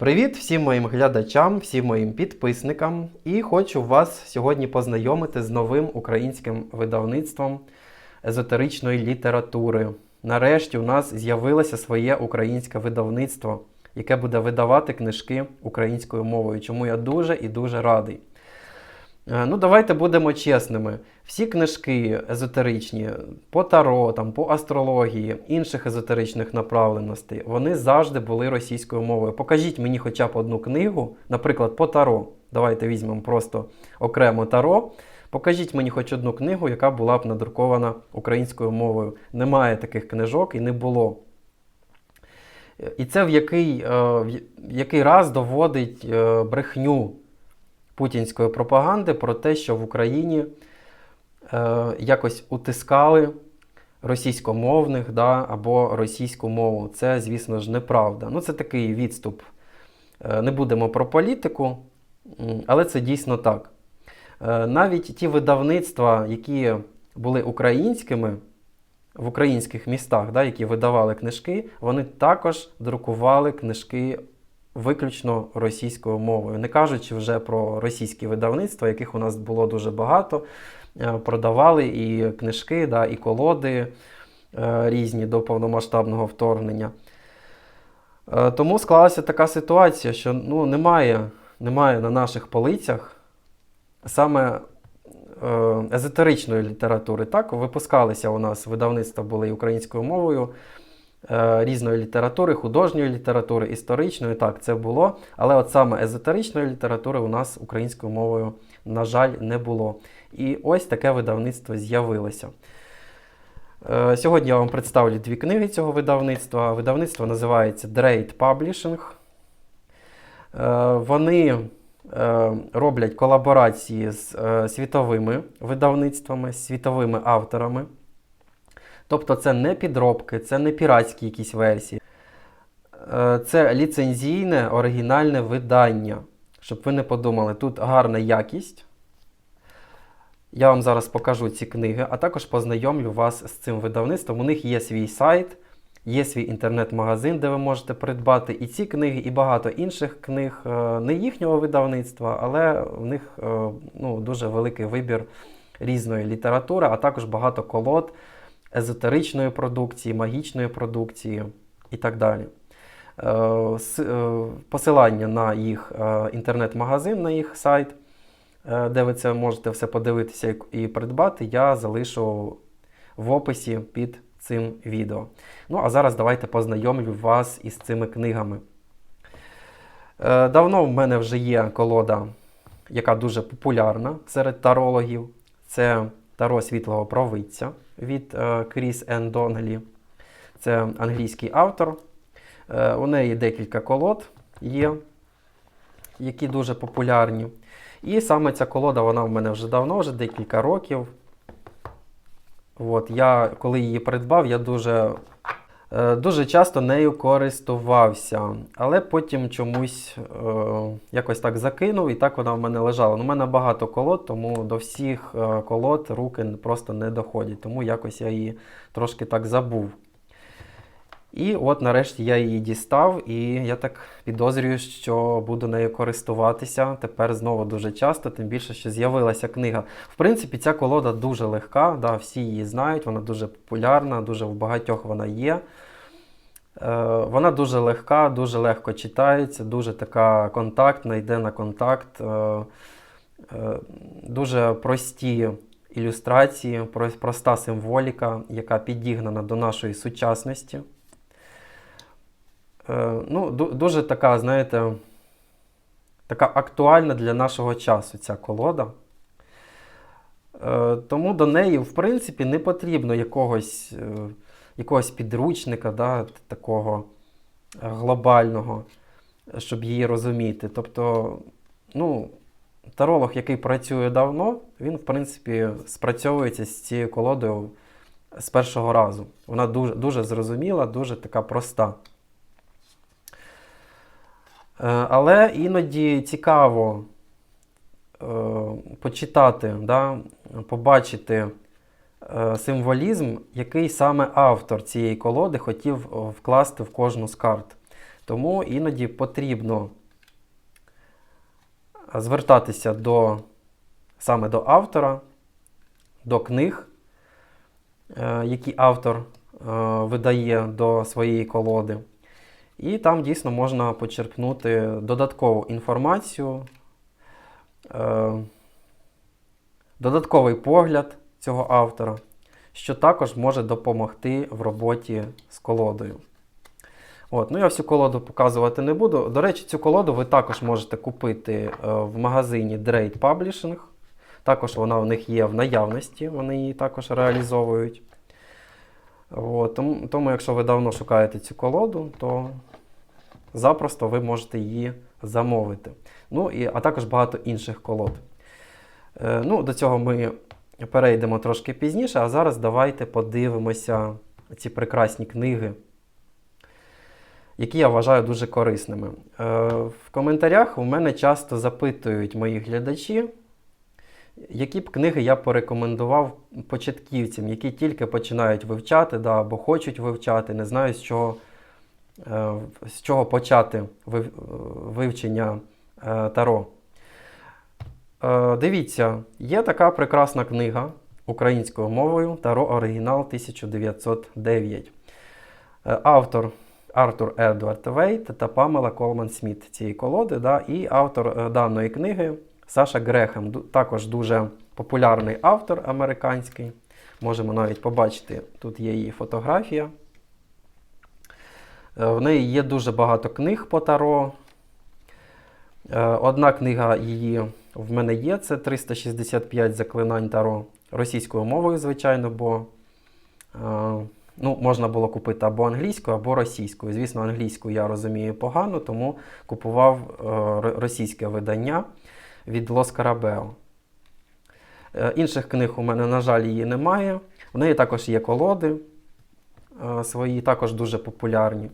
Привіт всім моїм глядачам, всім моїм підписникам. І хочу вас сьогодні познайомити з новим українським видавництвом езотеричної літератури. Нарешті у нас з'явилося своє українське видавництво, яке буде видавати книжки українською мовою, чому я дуже і дуже радий. Е, Ну, давайте будемо чесними. Всі книжки езотеричні по таро, там, по астрології, інших езотеричних направленостей, вони завжди були російською мовою. Покажіть мені хоча б одну книгу, наприклад, по таро. Давайте візьмемо просто окремо таро. Покажіть мені хоч одну книгу, яка була б надрукована українською мовою. Немає таких книжок і не було. І це в який, е, в який раз доводить е, брехню путінської пропаганди про те, що в Україні е, якось утискали російськомовних да, або російську мову. Це, звісно ж, неправда. Ну, це такий відступ. Е, не будемо про політику, але це дійсно так. Е, навіть ті видавництва, які були українськими в українських містах, да, які видавали книжки, вони також друкували книжки виключно російською мовою, не кажучи вже про російські видавництва, яких у нас було дуже багато. Е, Продавали і книжки, да, і колоди е, різні до повномасштабного вторгнення. Е, Тому склалася така ситуація, що ну, немає, немає на наших полицях саме езотеричної літератури. Так, випускалися у нас видавництва були і українською мовою різної літератури, художньої літератури, історичної. Так, це було. Але от саме езотеричної літератури у нас українською мовою, на жаль, не було. І ось таке видавництво з'явилося. Е, Сьогодні я вам представлю дві книги цього видавництва. Видавництво називається Drade Publishing. Е, Вони е, роблять колаборації з е, світовими видавництвами, світовими авторами. Тобто це не підробки, це не піратські якісь версії. Е, Це ліцензійне оригінальне видання. Щоб ви не подумали, тут гарна якість. Я вам зараз покажу ці книги, а також познайомлю вас з цим видавництвом. У них є свій сайт, є свій інтернет-магазин, де ви можете придбати і ці книги, і багато інших книг е, не їхнього видавництва, але в них е, ну, дуже великий вибір різної літератури, а також багато колод езотеричної продукції, магічної продукції і так далі. Е, е, Посилання на їх е, інтернет-магазин, на їх сайт, де ви це можете все подивитися і- придбати, я залишу в описі під цим відео. Ну, а зараз давайте познайомлю вас із цими книгами. Давно в мене вже є колода, яка дуже популярна серед тарологів. Це Таро світлого провидця від е, Кріс Ен Донглі. Це англійський автор. Е, У неї декілька колод є, які дуже популярні. І саме ця колода, вона в мене вже давно, вже декілька років. От, я, коли її придбав, я дуже, дуже часто нею користувався. Але потім чомусь е, якось так закинув, і так вона в мене лежала. Ну, У мене багато колод, тому до всіх е, колод руки просто не доходять. Тому якось я її трошки так забув. І от нарешті я її дістав, і я так підозрюю, що буду нею користуватися тепер знову дуже часто, тим більше, що з'явилася книга. В принципі, ця колода дуже легка, да, всі її знають, вона дуже популярна, дуже в багатьох вона є. Е, вона дуже легка, дуже легко читається, дуже така контактна, йде на контакт. Е, е, дуже прості ілюстрації, проста символіка, яка підігнана до нашої сучасності. Е, ну, дуже така, знаєте, така актуальна для нашого часу ця колода. Е, тому до неї, в принципі, не потрібно якогось, е, якогось підручника, да, такого глобального, щоб її розуміти. Тобто, ну, таролог, який працює давно, він, в принципі, спрацьовується з цією колодою з першого разу. Вона дуже, дуже зрозуміла, дуже така проста. Е, Але іноді цікаво е, почитати, да, побачити е, символізм, який саме автор цієї колоди хотів вкласти в кожну з карт. Тому іноді потрібно звертатися до, саме до автора, до книг, які автор видає до своєї колоди. І там дійсно можна почерпнути додаткову інформацію, е, додатковий погляд цього автора, що також може допомогти в роботі з колодою. От, ну я всю колоду показувати не буду. До речі, цю колоду ви також можете купити е, в магазині Drade Publishing. Також вона у них є в наявності, вони її також реалізовують. От, тому, якщо ви давно шукаєте цю колоду, то запросто ви можете її замовити. Ну, і, а також багато інших колод. Е, ну, До цього ми перейдемо трошки пізніше, а зараз давайте подивимося ці прекрасні книги які я вважаю дуже корисними. Е, в коментарях у мене часто запитують мої глядачі, які б книги я порекомендував початківцям, які тільки починають вивчати да, або хочуть вивчати, не знаю, з чого з чого почати вивчення е, Таро. Дивіться, є така прекрасна книга українською мовою Таро Оригінал 1909. Автор Артур Едвард Вейт та Памела Колман Сміт цієї колоди. Да, І автор е, даної книги Саша Грехем, також дуже популярний автор американський. Можемо навіть побачити, тут є її фотографія. Е, в неї є дуже багато книг по Таро. Е, одна книга її в мене є, це 365 заклинань Таро російською мовою, звичайно, бо Ну, можна було купити або англійською, або російською. Звісно, англійську я розумію погано, тому купував е, російське видання від Лос Карабео. Е, інших книг у мене, на жаль, її немає. В неї також є колоди е, свої, також дуже популярні.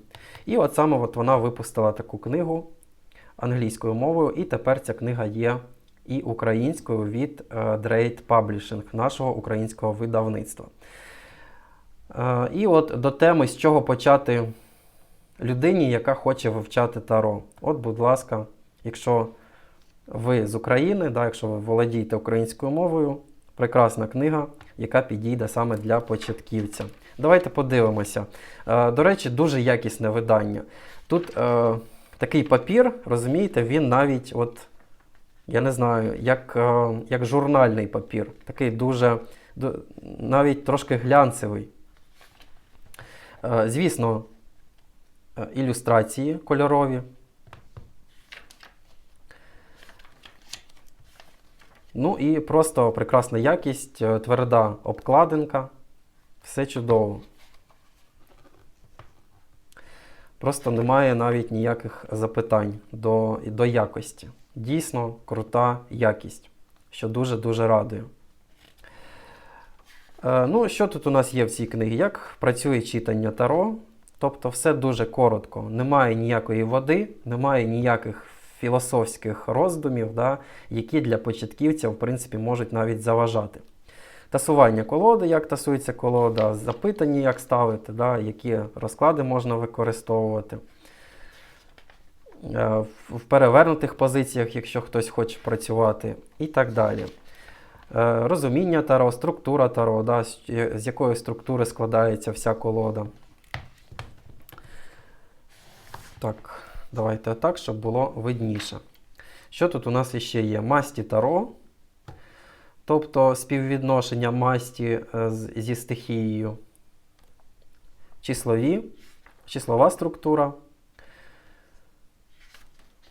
І от саме от вона випустила таку книгу англійською мовою, і тепер ця книга є і українською від Drade Publishing, нашого українського видавництва. Е, і от до теми, з чого почати людині, яка хоче вивчати таро. От, будь ласка, якщо ви з України, да, якщо ви володієте українською мовою, прекрасна книга, яка підійде саме для початківця. Давайте подивимося. Е, до речі, дуже якісне видання. Тут е, такий папір, розумієте, він навіть, от, я не знаю, як е, як журнальний папір. Такий дуже, навіть трошки глянцевий. Е, звісно, е, ілюстрації кольорові. Ну і просто прекрасна якість, е, тверда обкладинка. Все чудово. Просто немає навіть ніяких запитань до, до якості. Дійсно крута якість, що дуже-дуже радує. Е, ну, Що тут у нас є в цій книгі? Як працює читання Таро? Тобто все дуже коротко. Немає ніякої води, немає ніяких філософських роздумів, да, які для початківця, в принципі, можуть навіть заважати. Тасування колоди, як тасується колода, запитання, як ставити, да, які розклади можна використовувати. Е, в перевернутих позиціях, якщо хтось хоче працювати, і так далі. Е, розуміння таро, структура таро, да, з якої структури складається вся колода. Так, давайте так, щоб було видніше. Що тут у нас ще є? Масті таро, тобто співвідношення масті е, зі стихією, числові, числова структура.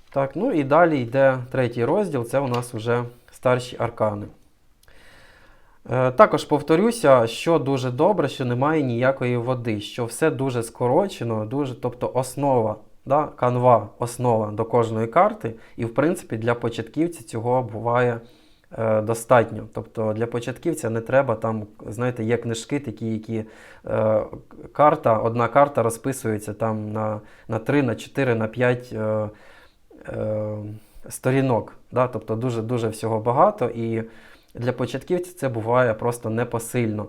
Так, ну і далі йде третій розділ це у нас вже старші аркани. Е, також повторюся, що дуже добре, що немає ніякої води, що все дуже скорочено, дуже, тобто основа, да, канва, основа до кожної карти. І, в принципі, для початківця цього буває достатньо. Тобто для початківця не треба там, знаєте, є книжки, такі, які е, карта, одна карта розписується там на на 3, на 4, на 5 е, е, сторінок. Да? Тобто дуже-дуже всього багато. і для початківців це буває просто непосильно.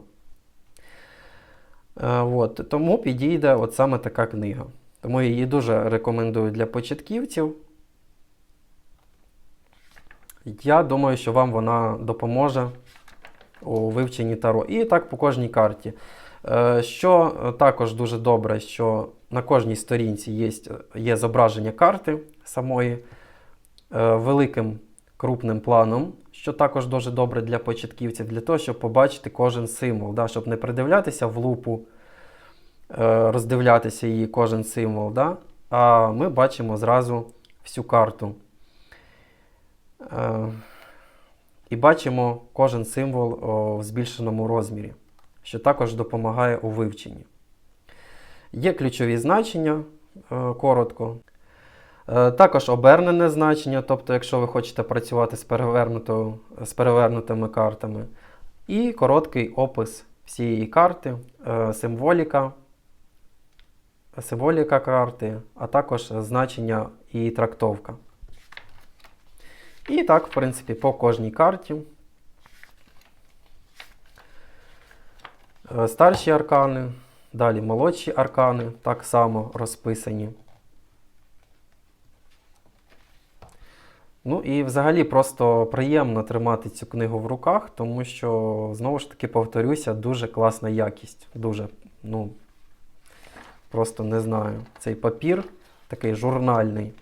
Е, от, Тому підійде от саме така книга. Тому її дуже рекомендую для початківців. Я думаю, що вам вона допоможе у вивченні Таро. І так по кожній карті. Е, Що також дуже добре, що на кожній сторінці є, є зображення карти самої е, великим крупним планом, що також дуже добре для початківців, для того, щоб побачити кожен символ, да, щоб не придивлятися в лупу, е, роздивлятися її кожен символ. Да, а ми бачимо зразу всю карту. Е, І бачимо кожен символ в збільшеному розмірі, що також допомагає у вивченні. Є ключові значення е, коротко. Е, Також обернене значення, тобто, якщо ви хочете працювати з, з перевернутими картами. І короткий опис всієї карти, символіка, символіка карти, а також значення і трактовка. І так, в принципі, по кожній карті. Е, Старші аркани, далі молодші аркани так само розписані. Ну і взагалі просто приємно тримати цю книгу в руках, тому що, знову ж таки, повторюся, дуже класна якість. Дуже, ну, просто не знаю. Цей папір такий журнальний.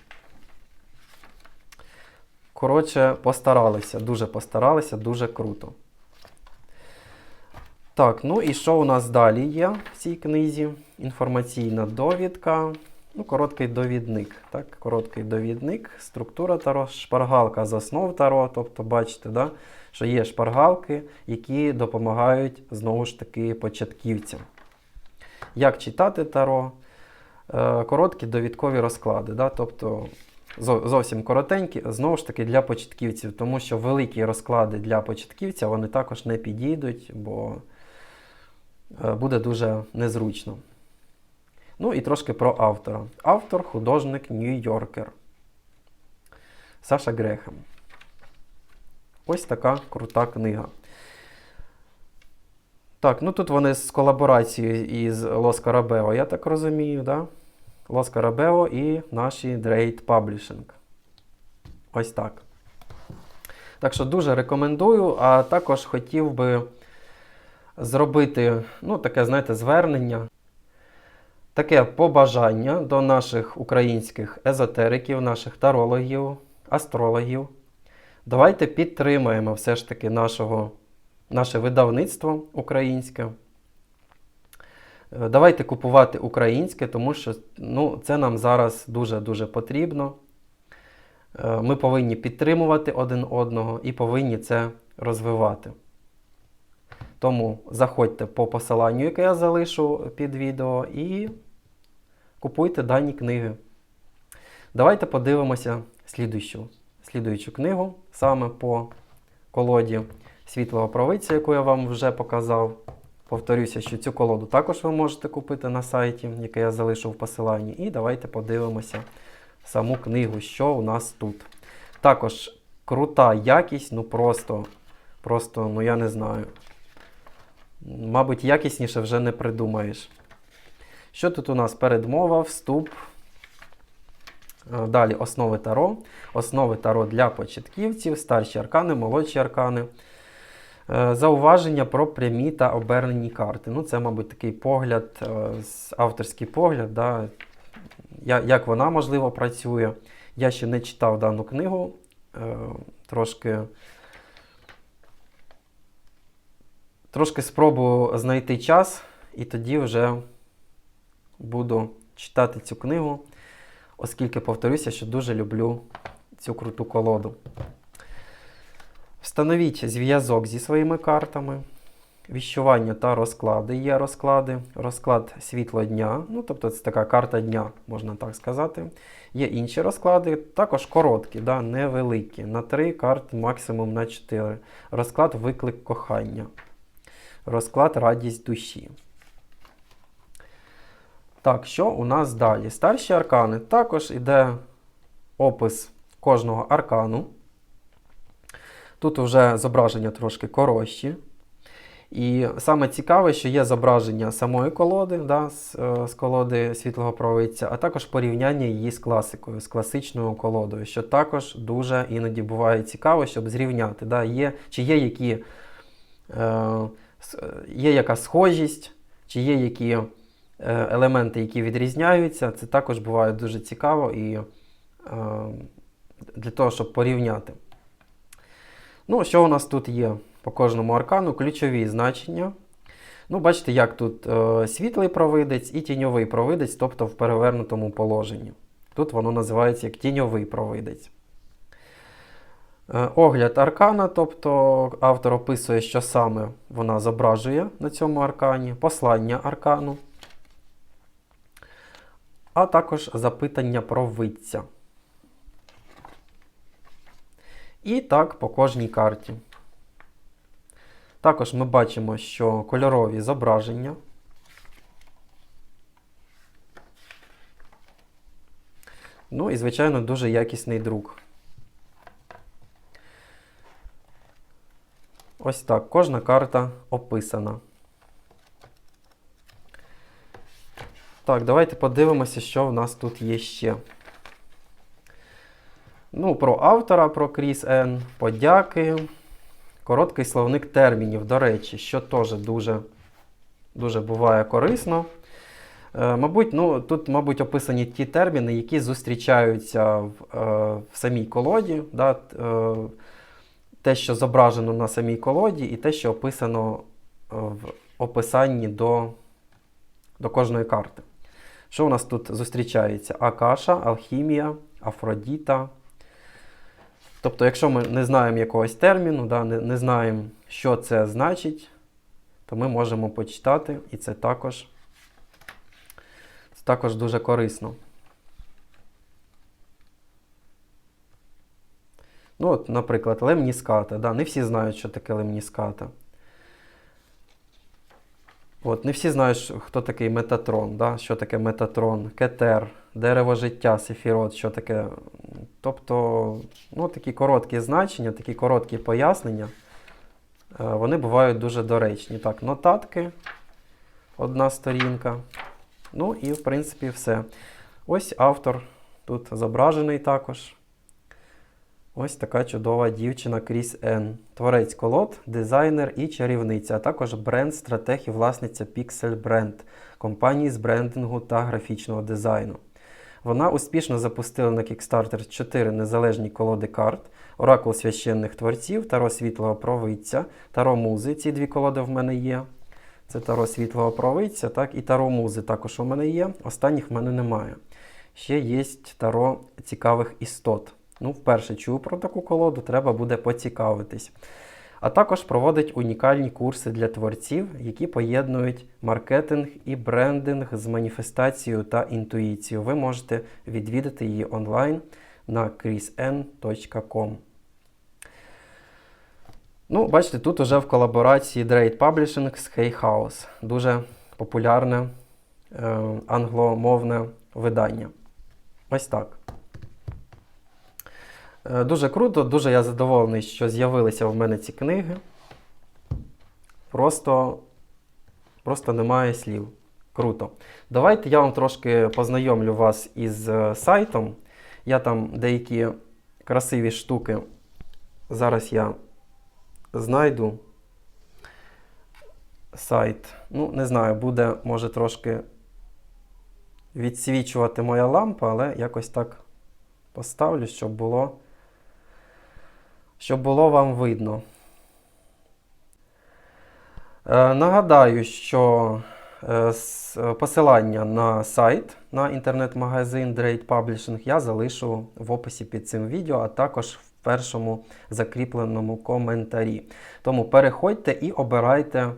Коротше, постаралися, дуже постаралися, дуже круто. Так, ну і що у нас далі є в цій книзі? Інформаційна довідка. Ну, короткий довідник. Так, Короткий довідник, структура таро, шпаргалка з основ таро. Тобто, бачите, да, що є шпаргалки, які допомагають знову ж таки початківцям. Як читати таро? Е, короткі довідкові розклади. Да, тобто, зовсім коротенькі, знову ж таки для початківців, тому що великі розклади для початківця вони також не підійдуть, бо е, буде дуже незручно. Ну і трошки про автора. Автор, художник Нью-Йоркер. Саша Грехем. Ось така крута книга. Так, ну тут вони з колаборацією із Лос Карабео, я так розумію, да? Лос Карабео і наші Drake Publishing. Ось так. Так що дуже рекомендую, а також хотів би зробити, ну, таке, знаєте, звернення таке побажання до наших українських езотериків, наших тарологів, астрологів. Давайте підтримаємо все ж таки нашого, наше видавництво українське. Е, Давайте купувати українське, тому що ну, це нам зараз дуже-дуже потрібно. Е, Ми повинні підтримувати один одного і повинні це розвивати. Тому заходьте по посиланню, яке я залишу під відео, і купуйте дані книги. Давайте подивимося слідуючу, слідуючу книгу саме по колоді світлого провидця, яку я вам вже показав. Повторюся, що цю колоду також ви можете купити на сайті, яке я залишу в посиланні. І давайте подивимося саму книгу, що у нас тут. Також крута якість, ну просто, просто, ну я не знаю. Мабуть, якісніше вже не придумаєш. Що тут у нас? Передмова, вступ. Е, Далі основи таро. Основи таро для початківців, старші аркани, молодші аркани. Е, Зауваження про прямі та обернені карти. Ну, це, мабуть, такий погляд, е, авторський погляд, да, як вона, можливо, працює. Я ще не читав дану книгу. е, Трошки, трошки спробую знайти час, і тоді вже буду читати цю книгу, оскільки повторюся, що дуже люблю цю круту колоду. Встановіть зв'язок зі своїми картами. Віщування та розклади. Є розклади. Розклад світло дня. Ну, тобто це така карта дня, можна так сказати. Є інші розклади, також короткі, да, невеликі. На 3 карти, максимум на 4. Розклад виклик кохання. Розклад радість душі. Так, що у нас далі? Старші аркани. Також іде опис кожного аркану. Тут вже зображення трошки коротші. І саме цікаве, що є зображення самої колоди, да, з, е, з колоди світлого провидця, а також порівняння її з класикою, з класичною колодою, що також дуже іноді буває цікаво, щоб зрівняти. Да, є, Чи є які, е, е, є яка схожість, чи є які е, елементи, які відрізняються. Це також буває дуже цікаво і е, для того, щоб порівняти. Ну, що у нас тут є по кожному аркану? Ключові значення. Ну, бачите, як тут е, світлий провидець і тіньовий провидець, тобто в перевернутому положенні. Тут воно називається як тіньовий провидець. Е, огляд аркана, тобто автор описує, що саме вона зображує на цьому аркані, послання аркану, а також запитання про провидця. І так по кожній карті. Також ми бачимо, що кольорові зображення. Ну і, звичайно, дуже якісний друк. Ось так. Кожна карта описана. Так, давайте подивимося, що в нас тут є ще. Ну, про автора, про Кріс Н. Подяки. Короткий словник термінів, до речі, що теж дуже, дуже буває корисно. Е, мабуть, ну, тут, мабуть, описані ті терміни, які зустрічаються в, е, в самій колоді. Да? Е, те, що зображено на самій колоді, і те, що описано е, в описанні до, до кожної карти. Що у нас тут зустрічається? Акаша, алхімія, Афродіта. Тобто, якщо ми не знаємо якогось терміну, да, не, не знаємо, що це значить, то ми можемо почитати, і це також, це також дуже корисно. Ну, от, наприклад, лемніската. Да, не всі знають, що таке лемніската. От, не всі знають, хто такий метатрон, да? що таке метатрон, кетер, дерево життя, сефірот, що таке. Тобто, ну, такі короткі значення, такі короткі пояснення, е, вони бувають дуже доречні. Так, нотатки, одна сторінка. Ну і, в принципі, все. Ось автор тут зображений також. Ось така чудова дівчина Кріс Н. Творець колод, дизайнер і чарівниця, а також бренд, стратег і власниця Pixel Brand, компанії з брендингу та графічного дизайну. Вона успішно запустила на Kickstarter 4 незалежні колоди карт, Оракул священних творців, Таро світлого провидця, Таро музи. Ці дві колоди в мене є. Це Таро світлого провидця, так, і Таро музи також у мене є. Останніх в мене немає. Ще є Таро цікавих істот. Ну, вперше чую про таку колоду, треба буде поцікавитись. А також проводить унікальні курси для творців, які поєднують маркетинг і брендинг з маніфестацією та інтуїцією. Ви можете відвідати її онлайн на chrisn.com. Ну, бачите, тут уже в колаборації Drade Publishing з Hay House. Дуже популярне е, англомовне видання. Ось так. Е, Дуже круто, дуже я задоволений, що з'явилися в мене ці книги. Просто, просто немає слів. Круто. Давайте я вам трошки познайомлю вас із е, сайтом. Я там деякі красиві штуки. Зараз я знайду сайт. Ну, не знаю, буде, може, трошки відсвічувати моя лампа, але якось так поставлю, щоб було щоб було вам видно. Е, нагадаю, що е, посилання на сайт на інтернет-магазин Drade Publishing я залишу в описі під цим відео, а також в першому закріпленому коментарі. Тому переходьте і обирайте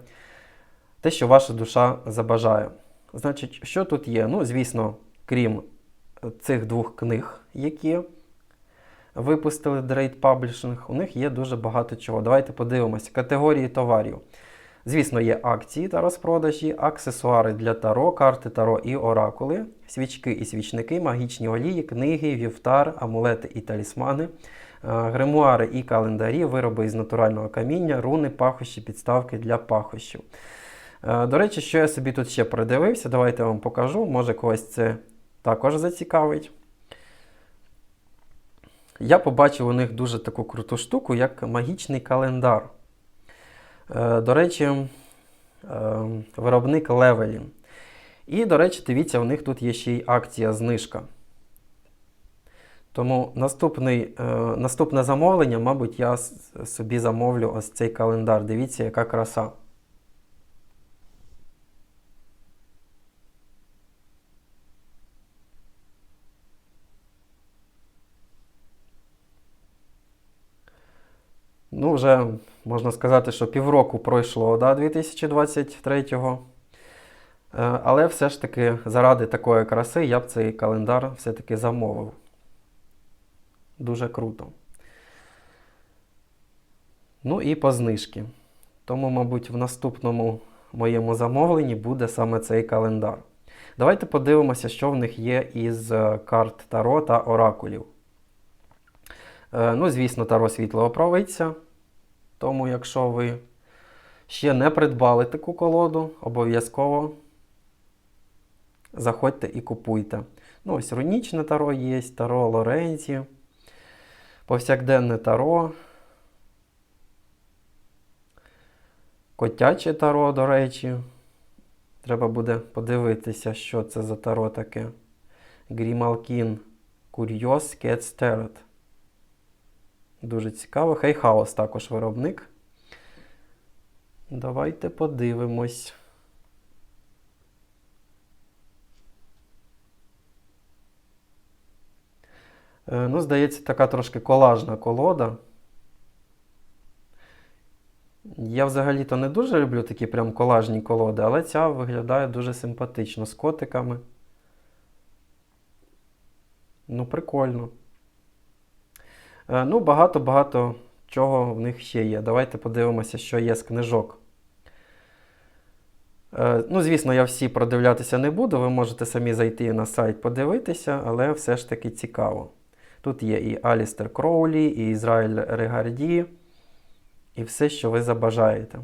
те, що ваша душа забажає. Значить, що тут є? Ну, звісно, крім е, цих двох книг, які випустили Drade Publishing, у них є дуже багато чого. Давайте подивимося. Категорії товарів. Звісно, є акції та розпродажі, аксесуари для таро, карти таро і оракули, свічки і свічники, магічні олії, книги, вівтар, амулети і талісмани, Гримуари і календарі, вироби із натурального каміння, руни, пахощі, підставки для пахощів. Е, До речі, що я собі тут ще придивився, давайте я вам покажу. Може когось це також зацікавить. Я побачив у них дуже таку круту штуку, як магічний календар. Е, До речі, е, виробник Левелін. І, до речі, дивіться, у них тут є ще й акція знижка. Тому наступний, е, наступне замовлення, мабуть, я собі замовлю ось цей календар. Дивіться, яка краса. Ну, вже можна сказати, що півроку пройшло да, 2023-го. Е, Але все ж таки, заради такої краси, я б цей календар все-таки замовив. Дуже круто. Ну і по знижки. Тому, мабуть, в наступному моєму замовленні буде саме цей календар. Давайте подивимося, що в них є із е, карт Таро та оракулів. Е, Ну, звісно, Таро світлого провидця. Тому, якщо ви ще не придбали таку колоду, обов'язково заходьте і купуйте. Ну, ось рунічне таро є, таро Лоренці, повсякденне таро, котяче таро, до речі. Треба буде подивитися, що це за таро таке. Грімалкін Курйоз Кетстерет. Дуже цікаво. Хейхаус також виробник. Давайте подивимось. Е, Ну, здається, така трошки колажна колода. Я взагалі-то не дуже люблю такі прям колажні колоди, але ця виглядає дуже симпатично з котиками. Ну, прикольно. Е, Ну, багато-багато чого в них ще є. Давайте подивимося, що є з книжок. Е, Ну, звісно, я всі продивлятися не буду. Ви можете самі зайти на сайт подивитися, але все ж таки цікаво. Тут є і Алістер Кроулі, і Ізраїль Регарді, і все, що ви забажаєте.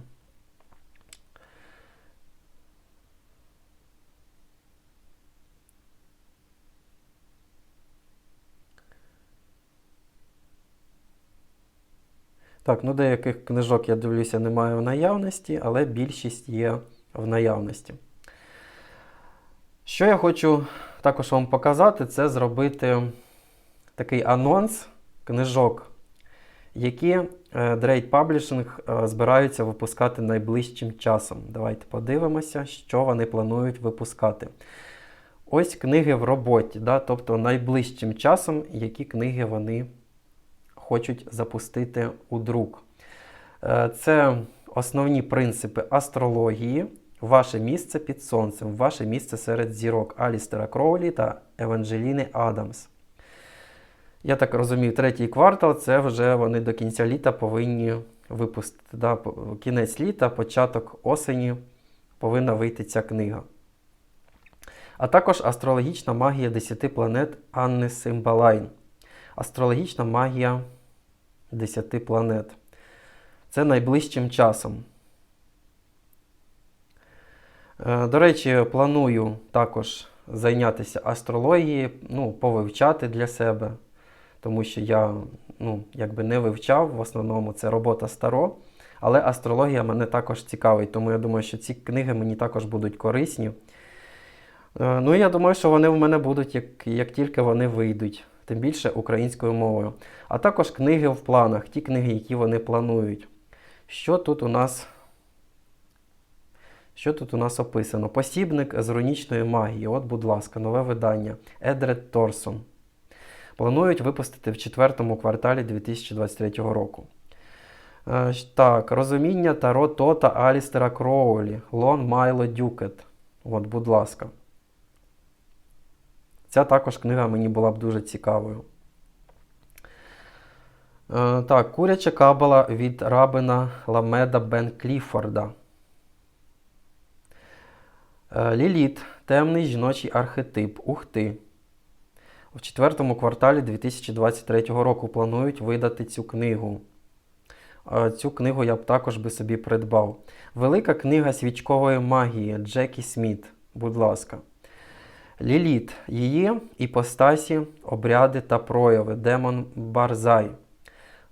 Так, ну деяких книжок, я дивлюся, немає в наявності, але більшість є в наявності. Що я хочу також вам показати, це зробити такий анонс книжок, які е, Drake Publishing е, збираються випускати найближчим часом. Давайте подивимося, що вони планують випускати. Ось книги в роботі, да? тобто найближчим часом, які книги вони хочуть запустити у друк. Е, Це основні принципи астрології, ваше місце під сонцем, ваше місце серед зірок Алістера Кроулі та Еванжеліни Адамс. Я так розумію, третій квартал це вже вони до кінця літа повинні випустити. Да? Кінець літа, початок осені повинна вийти ця книга. А також астрологічна магія 10 планет Анни Симбалайн. Астрологічна магія 10 планет. Це найближчим часом. Е, До речі, планую також зайнятися астрологією, ну, повивчати для себе, тому що я ну, якби не вивчав, в основному це робота старо. Але астрологія мене також цікавить, тому я думаю, що ці книги мені також будуть корисні. Е, Ну, я думаю, що вони в мене будуть, як, як тільки вони вийдуть, тим більше українською мовою. А також книги в планах, ті книги, які вони планують. Що тут у нас? Що тут у нас описано? Посібник з рунічної магії. От, будь ласка, нове видання. Едред Торсон. Планують випустити в четвертому кварталі 2023 року. Е, Так, розуміння Таро Тота Алістера Кроулі. Лон Майло Дюкет. От, будь ласка. Ця також книга мені була б дуже цікавою. Е, Так, куряча кабала від рабина Ламеда Бен Кліфорда. Е, Ліліт. Темний жіночий архетип. Ух ти. в четвертому кварталі 2023 року планують видати цю книгу. Е, Цю книгу я б також би собі придбав. Велика книга свічкової магії Джекі Сміт. Будь ласка. Ліліт. Її іпостасі, обряди та прояви. Демон Барзай.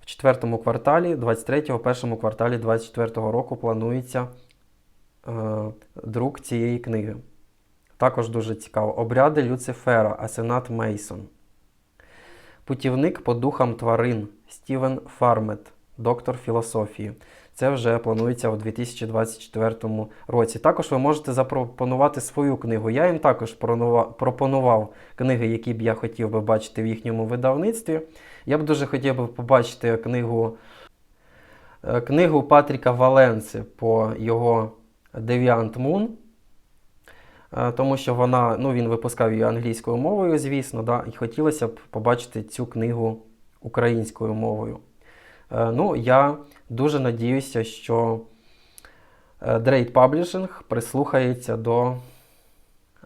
В четвертому кварталі, 23-го, першому кварталі 24-го року планується е, друк цієї книги. Також дуже цікаво. Обряди Люцифера, Асенат Мейсон. Путівник по духам тварин Стівен Фармет, доктор філософії. Це вже планується у 2024 році. Також ви можете запропонувати свою книгу. Я їм також пропонував книги, які б я хотів би бачити в їхньому видавництві. Я б дуже хотів би побачити книгу, е, книгу Патріка Валенси по його Deviant Moon. Е, Тому що вона, ну, він випускав її англійською мовою, звісно, да, і хотілося б побачити цю книгу українською мовою. Е, Ну, я дуже надіюся, що е, Drake Publishing прислухається до,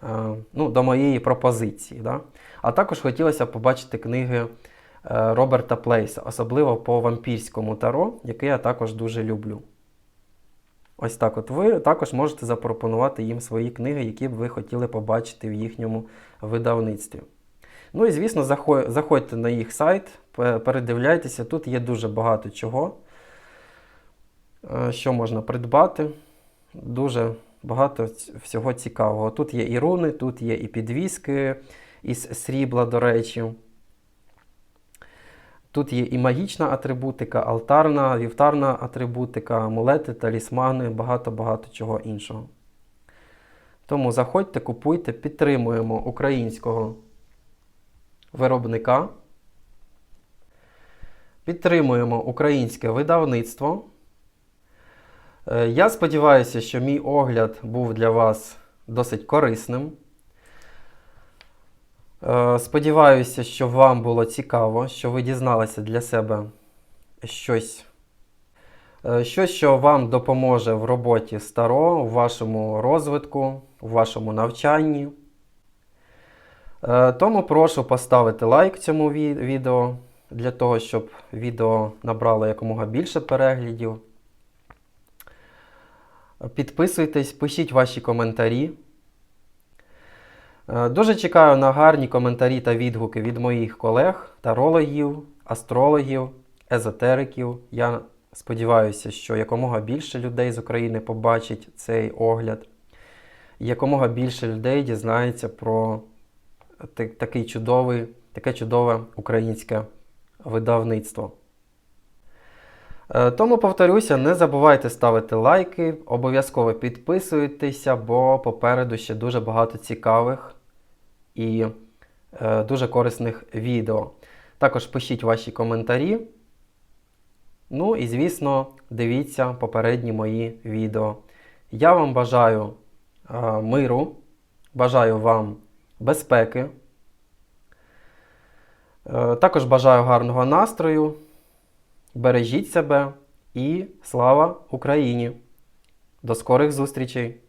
е, ну, до моєї пропозиції. Да? А також хотілося побачити книги е, Роберта Плейса, особливо по вампірському таро, яке я також дуже люблю. Ось так от ви також можете запропонувати їм свої книги, які б ви хотіли побачити в їхньому видавництві. Ну і звісно, заходьте на їх сайт, передивляйтеся, тут є дуже багато чого, що можна придбати. Дуже багато всього цікавого. Тут є і руни, тут є і підвіски із срібла, до речі. Тут є і магічна атрибутика, алтарна, вівтарна атрибутика, амулети, талісмани, багато-багато чого іншого. Тому заходьте, купуйте, підтримуємо українського виробника. Підтримуємо українське видавництво. Е, Я сподіваюся, що мій огляд був для вас досить корисним. Е, Сподіваюся, що вам було цікаво, що ви дізналися для себе щось, е, щось, що вам допоможе в роботі старо, у вашому розвитку, у вашому навчанні. Тому прошу поставити лайк цьому відео для того, щоб відео набрало якомога більше переглядів. Підписуйтесь, пишіть ваші коментарі. Е, Дуже чекаю на гарні коментарі та відгуки від моїх колег, тарологів, астрологів, езотериків. Я сподіваюся, що якомога більше людей з України побачить цей огляд. Якомога більше людей дізнається про такий чудовий, таке чудове українське видавництво. Е, Тому повторюся, не забувайте ставити лайки, обов'язково підписуйтеся, бо попереду ще дуже багато цікавих і е, дуже корисних відео. Також пишіть ваші коментарі. Ну і, звісно, дивіться попередні мої відео. Я вам бажаю е, миру, бажаю вам безпеки. Також бажаю гарного настрою. Бережіть себе і слава Україні! До скорих зустрічей!